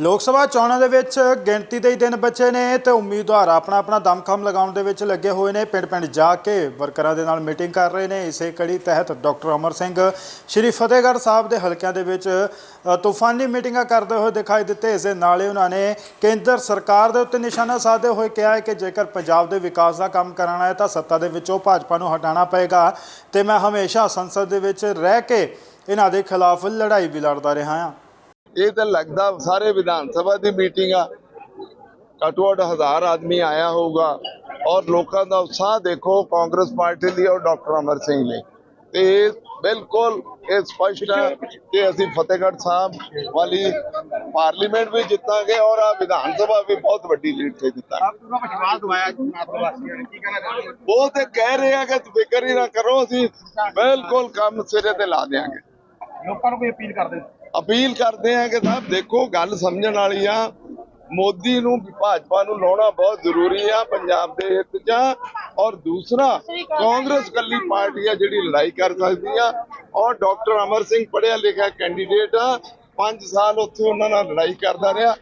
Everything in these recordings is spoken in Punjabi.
ਲੋਕ ਸਭਾ ਚੋਣਾਂ ਦੇ ਵਿੱਚ ਗਿਣਤੀ ਦੇ ਹੀ ਦਿਨ ਬਚੇ ਨੇ ਤੇ ਉਮੀਦਵਾਰ ਆਪਣਾ ਆਪਣਾ ਦਮਖਮ ਲਗਾਉਣ ਦੇ ਵਿੱਚ ਲੱਗੇ ਹੋਏ ਨੇ। ਪਿੰਡ ਪਿੰਡ ਜਾ ਕੇ ਵਰਕਰਾਂ ਦੇ ਨਾਲ ਮੀਟਿੰਗ ਕਰ ਰਹੇ ਨੇ। ਇਸੇ ਕੜੀ ਤਹਿਤ ਡਾਕਟਰ ਅਮਰ ਸਿੰਘ ਸ਼੍ਰੀ ਫਤਿਹਗੜ੍ਹ ਸਾਹਿਬ ਦੇ ਹਲਕਿਆਂ ਦੇ ਵਿੱਚ ਤੂਫਾਨੀ ਮੀਟਿੰਗਾਂ ਕਰਦੇ ਹੋਏ ਦਿਖਾਈ ਦਿੱਤੇ। ਇਸ ਦੇ ਨਾਲ ਹੀ ਉਹਨਾਂ ਨੇ ਕੇਂਦਰ ਸਰਕਾਰ ਦੇ ਉੱਤੇ ਨਿਸ਼ਾਨਾ ਸਾਧਦੇ ਹੋਏ ਕਿਹਾ ਹੈ ਕਿ ਜੇਕਰ ਪੰਜਾਬ ਦੇ ਵਿਕਾਸ ਦਾ ਕੰਮ ਕਰਾਉਣਾ ਹੈ ਤਾਂ ਸੱਤਾ ਦੇ ਵਿੱਚੋਂ ਭਾਜਪਾ ਨੂੰ ਹਟਾਉਣਾ ਪਏਗਾ। ਤੇ ਮੈਂ ਹਮੇਸ਼ਾ ਸੰਸਦ ਦੇ ਵਿੱਚ ਰਹਿ ਕੇ ਇਹਨਾਂ ਦੇ ਖਿਲਾਫ ਲੜਾਈ ਵੀ ਲੜਦਾ ਰਿਹਾ ਹਾਂ। ਇਹ ਤਾਂ ਲੱਗਦਾ ਸਾਰੇ ਵਿਧਾਨ ਸਭਾ ਦੀ ਮੀਟਿੰਗ ਆ ਘੱਟੋ ਘੱਟ ਹਜ਼ਾਰ ਆਦਮੀ ਆਇਆ ਹੋਊਗਾ ਔਰ ਲੋਕਾਂ ਦਾ ਉਤਸ਼ਾਹ ਦੇਖੋ ਕਾਂਗਰਸ ਪਾਰਟੀ ਲਈ ਔਰ ਡਾਕਟਰ ਅਮਰ ਸਿੰਘ ਲਈ ਤੇ ਬਿਲਕੁਲ ਇਹ ਸਪਸ਼ਟ ਹੈ ਕਿ ਅਸੀਂ ਫਤਿਹਗੜ੍ਹ ਸਾਹਿਬ ਵਾਲੀ ਪਾਰਲੀਮੈਂਟ ਵੀ ਜਿੱਤਾਂਗੇ ਔਰ ਆ ਵਿਧਾਨ ਸਭਾ ਵੀ ਬਹੁਤ ਵੱਡੀ ਲੀਡ ਤੇ ਜਿੱਤਾਂਗੇ? ਉਹ ਤੇ ਕਹਿ ਰਹੇ ਆ ਕਿ ਫਿਕਰ ਹੀ ਨਾ ਕਰੋ ਅਸੀਂ ਬਿਲਕੁਲ ਕੰਮ ਸਿਰੇ ਤੇ ਲਾ ਦੇਾਂਗੇ ਲੋਕਾਂ ਨੂੰ ਕੋਈ ਅਪੀਲ ਕਰਦੇ? ਅਪੀਲ ਕਰਦੇ ਆ ਕਿ ਸਾਹਿਬ ਦੇਖੋ ਗੱਲ ਸਮਝਣ ਵਾਲੀ ਆ ਮੋਦੀ ਨੂੰ ਭਾਜਪਾ ਨੂੰ ਲਾਉਣਾ ਬਹੁਤ ਜ਼ਰੂਰੀ ਆ ਪੰਜਾਬ ਦੇ ਹਿੱਤ 'ਚ। ਔਰ ਦੂਸਰਾ ਕਾਂਗਰਸ ਕੱਲੀ ਪਾਰਟੀ ਆ ਜਿਹੜੀ ਲੜਾਈ ਕਰ ਸਕਦੀ ਆ। ਔਰ ਡਾਕਟਰ ਅਮਰ ਸਿੰਘ ਪੜ੍ਹਿਆ ਲਿਖਿਆ ਕੈਂਡੀਡੇਟ ਆ। 5 ਸਾਲ ਉੱਥੇ ਉਹਨਾਂ ਨਾਲ ਲੜਾਈ ਕਰਦਾ ਰਿਹਾ।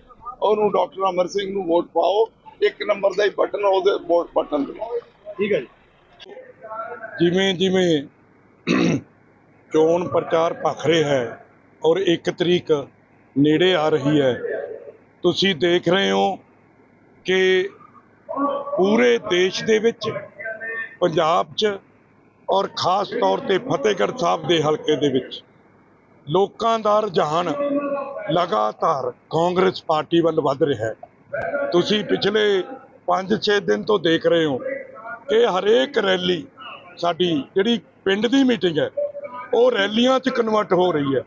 ਉਹਨੂੰ ਡਾਕਟਰ ਅਮਰ ਸਿੰਘ ਨੂੰ ਵੋਟ ਪਾਓ। ਇੱਕ ਨੰਬਰ ਦਾ ਹੀ ਬਟਨ ਉਹਦੇ ਵੋਟ ਬਟਨ ਠੀਕ ਹੈ ਜੀ। ਜਿਵੇਂ ਜਿਵੇਂ ਚੋਣ ਪ੍ਰਚਾਰ ਭਖ ਰਿਹਾ ਹੈ ਔਰ ਇੱਕ ਤਰੀਕ ਨੇੜੇ ਆ ਰਹੀ ਹੈ। ਤੁਸੀਂ ਦੇਖ ਰਹੇ ਹੋ ਕਿ ਪੂਰੇ ਦੇਸ਼ ਦੇ ਵਿੱਚ ਪੰਜਾਬ 'ਚ ਔਰ ਖਾਸ ਤੌਰ ਤੇ ਫਤਿਹਗੜ੍ਹ ਸਾਹਿਬ ਦੇ ਹਲਕੇ ਦੇ ਵਿੱਚ ਲੋਕਾਂ ਦਾ ਰੁਝਾਨ ਲਗਾਤਾਰ ਕਾਂਗਰਸ ਪਾਰਟੀ ਵੱਲ ਵੱਧ ਰਿਹਾ ਹੈ। ਤੁਸੀਂ ਪਿਛਲੇ 5-6 ਦਿਨ ਤੋਂ ਦੇਖ ਰਹੇ ਹੋ ਕਿ ਹਰੇਕ ਰੈਲੀ ਸਾਡੀ ਜਿਹੜੀ ਪਿੰਡ ਦੀ ਮੀਟਿੰਗ ਹੈ, ਉਹ ਰੈਲੀਆਂ 'ਚ ਕਨਵਰਟ ਹੋ ਰਹੀ ਹੈ।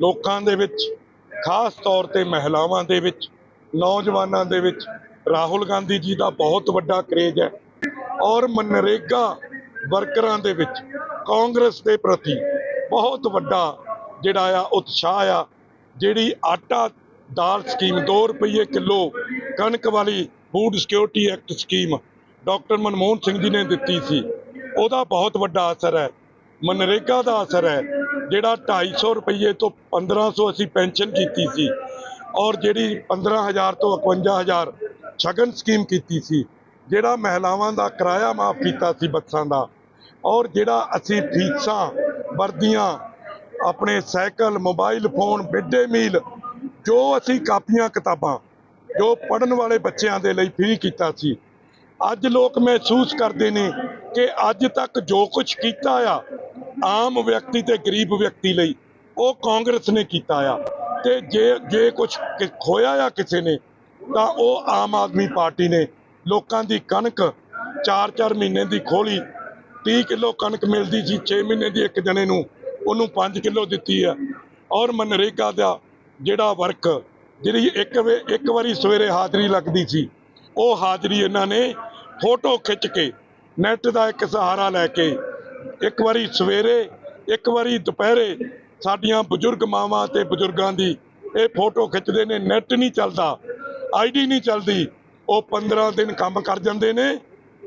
ਲੋਕਾਂ ਦੇ ਵਿੱਚ, ਖਾਸ ਤੌਰ ਤੇ ਮਹਿਲਾਵਾਂ ਦੇ ਵਿੱਚ, ਨੌਜਵਾਨਾਂ ਦੇ ਵਿੱਚ ਰਾਹੁਲ ਗਾਂਧੀ ਜੀ ਦਾ ਬਹੁਤ ਵੱਡਾ ਕਰੇਜ ਹੈ। ਔਰ ਮਨਰੇਗਾ ਵਰਕਰਾਂ ਦੇ ਵਿੱਚ ਕਾਂਗਰਸ ਦੇ ਪ੍ਰਤੀ ਬਹੁਤ ਵੱਡਾ ਜਿਹੜਾ ਆ ਉਤਸ਼ਾਹ ਆ, ਜਿਹੜੀ ਆਟਾ ਦਾਲ ਸਕੀਮ 2 ਰੁਪਏ ਕਿਲੋ ਕਣਕ ਵਾਲੀ food security act scheme doctor Manmohan Singh ji ਨੇ ਦਿੱਤੀ ਸੀ। ਉਹਦਾ ਬਹੁਤ ਵੱਡਾ ਅਸਰ ਹੈ, ਮਨਰੇਗਾ ਦਾ ਅਸਰ ਹੈ। ਜਿਹੜਾ 250 ਰੁਪਏ ਤੋਂ 1500 ਅਸੀਂ ਪੈਨਸ਼ਨ ਕੀਤੀ ਸੀ ਔਰ ਜਿਹੜੀ 15000 ਤੋਂ 51000 ਸ਼ਗਨ ਸਕੀਮ ਕੀਤੀ ਸੀ, ਜਿਹੜਾ ਮਹਿਲਾਵਾਂ ਦਾ ਕਿਰਾਇਆ ਮਾਫ ਕੀਤਾ ਸੀ ਬੱਸਾਂ ਦਾ ਔਰ ਜਿਹੜਾ ਅਸੀਂ ਫੀਸਾਂ, ਵਰਦੀਆਂ, ਆਪਣੇ cycle, mobile phone, midday meal, ਜੋ ਅਸੀਂ ਕਾਪੀਆਂ ਕਿਤਾਬਾਂ, ਜੋ ਪੜਨ ਵਾਲੇ ਬੱਚਿਆਂ ਦੇ ਲਈ ਫ੍ਰੀ ਕੀਤਾ ਸੀ, ਅੱਜ ਲੋਕ ਮਹਿਸੂਸ ਕਰਦੇ ਨੇ ਕਿ ਅੱਜ ਤੱਕ ਜੋ ਕੁਝ ਕੀਤਾ ਆ ਆਮ ਵਿਅਕਤੀ ਤੇ ਗਰੀਬ ਵਿਅਕਤੀ ਲਈ ਉਹ ਕਾਂਗਰਸ ਨੇ ਕੀਤਾ ਆ। ਤੇ ਜੇ ਜੇ ਕੁਝ ਖੋਇਆ ਆ ਕਿਸੇ ਨੇ, ਤਾਂ ਉਹ ਆਮ ਆਦਮੀ ਪਾਰਟੀ ਨੇ ਲੋਕਾਂ ਦੀ ਕਣਕ 4-4 ਮਹੀਨੇ ਦੀ ਖੋਲੀ 30 ਕਿਲੋ ਕਣਕ ਮਿਲਦੀ ਸੀ 6 ਮਹੀਨੇ ਦੀ ਇੱਕ ਜਣੇ ਨੂੰ, ਉਹਨੂੰ 5 ਕਿਲੋ ਦਿੱਤੀ ਆ। ਔਰ ਮਨਰੇਗਾ ਦਾ ਜਿਹੜਾ ਵਰਕ, ਜਿਹੜੀ ਇੱਕ ਵੇ- ਇੱਕ ਵਾਰੀ ਸਵੇਰੇ ਹਾਜ਼ਰੀ ਲੱਗਦੀ ਸੀ, ਉਹ ਹਾਜ਼ਰੀ ਇਹਨਾਂ ਨੇ ਫੋਟੋ ਖਿੱਚ ਕੇ, ਨੈਟ ਦਾ ਇੱਕ ਸਹਾਰਾ ਲੈ ਕੇ ਇੱਕ ਵਾਰੀ ਸਵੇਰੇ, ਇੱਕ ਵਾਰੀ ਦੁਪਹਿਰੇ ਸਾਡੀਆਂ ਬਜ਼ੁਰਗ ਮਾਵਾਂ ਤੇ ਬਜ਼ੁਰਗਾਂ ਦੀ ਇਹ ਫੋਟੋ ਖਿੱਚਦੇ ਨੇ ਨੈਟ ਨਹੀਂ ਚੱਲਦਾ ਆਈਡੀ ਨਹੀਂ ਚੱਲਦੀ। ਉਹ 15 ਦਿਨ ਕੰਮ ਕਰ ਜਾਂਦੇ ਨੇ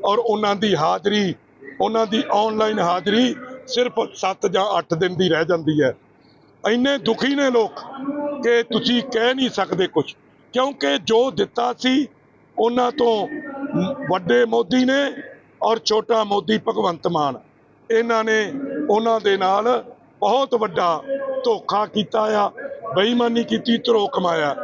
ਔਰ ਉਹਨਾਂ ਦੀ ਹਾਜ਼ਰੀ, ਉਹਨਾਂ ਦੀ ਆਨਲਾਈਨ ਹਾਜ਼ਰੀ ਸਿਰਫ 7 ਜਾਂ 8 ਦਿਨ ਦੀ ਰਹਿ ਜਾਂਦੀ ਹੈ। ਇੰਨੇ ਦੁਖੀ ਨੇ ਲੋਕ ਕਿ ਤੁਸੀਂ ਕਹਿ ਨਹੀਂ ਸਕਦੇ ਕੁਝ ਕਿਉਂਕਿ ਜੋ ਦਿੱਤਾ ਸੀ ਉਹਨਾਂ ਤੋਂ ਵੱਡੇ ਮੋਦੀ ਨੇ ਔਰ ਛੋਟਾ ਮੋਦੀ ਭਗਵੰਤ ਮਾਨ। ਇਹਨਾਂ ਨੇ ਉਹਨਾਂ ਦੇ ਨਾਲ ਬਹੁਤ ਵੱਡਾ ਧੋਖਾ ਕੀਤਾ ਆ ਬੇਈਮਾਨੀ ਕੀਤੀ ਧਰੋ ਕਮਾਇਆ।